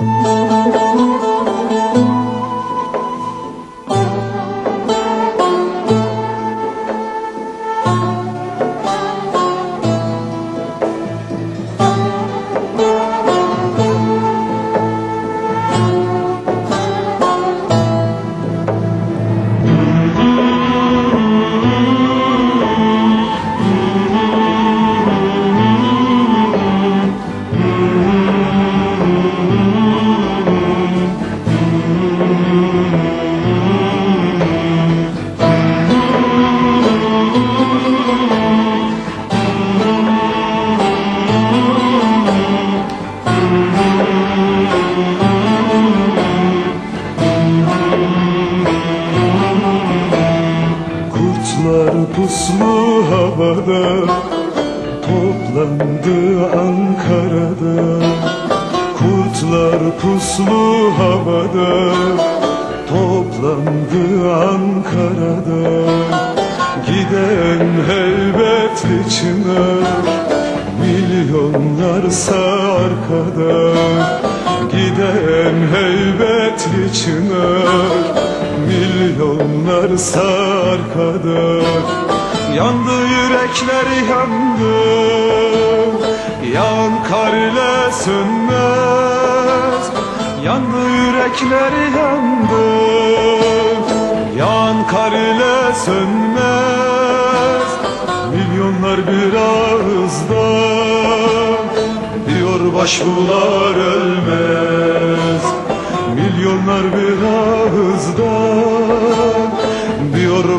Música puslu havada Toplandı Ankara'da. Kurtlar puslu havada Toplandı Ankara'da. Giden heybetli çınar Milyonlarsa arkada. Giden heybetli çınar Milyonlarsa arkada Yandı yürekler yandı. Yan kar sönmez Yandı yürekler yandı. Yan kar sönmez Milyonlar bir Diyor başbular ölmez Milyonlar bir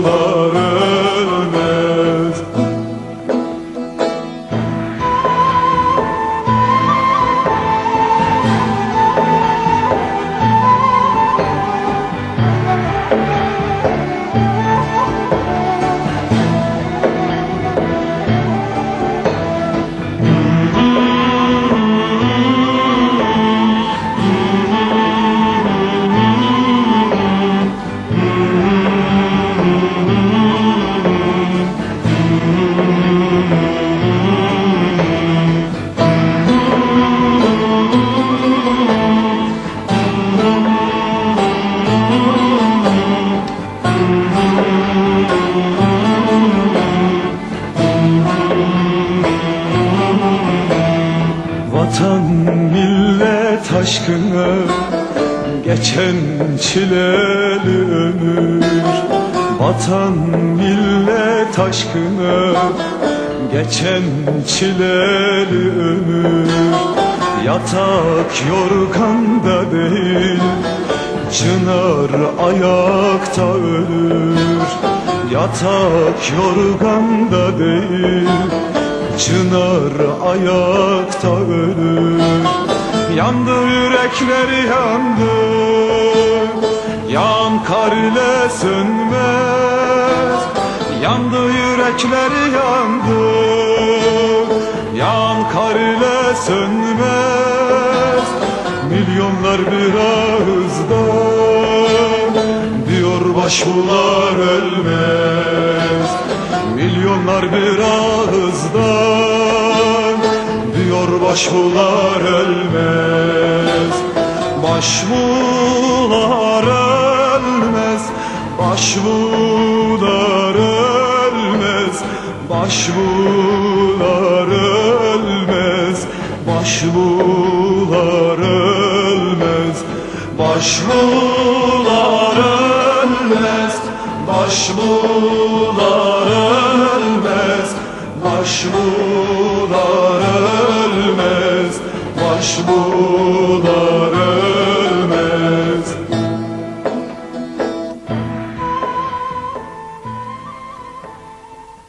Lord. Aşkına geçen çileli ömür. Vatan millet aşkına geçen çileli ömür. Yatak yorganda değil Çınar ayakta ölür. Yatak yorganda değil Çınar ayakta ölür Yandı yürekleri yandı. Yan kar ile sönmez. Yandı yürekleri yandı. Yan kar ile sönmez. Milyonlar bir ağızda Diyor başbular ölmez. Milyonlar bir ağızdan başbular ölmez Başbular ölmez Başbular ölmez Başbular ölmez Başbular ölmez Başbular ölmez Başbular ölmez Başbular Taş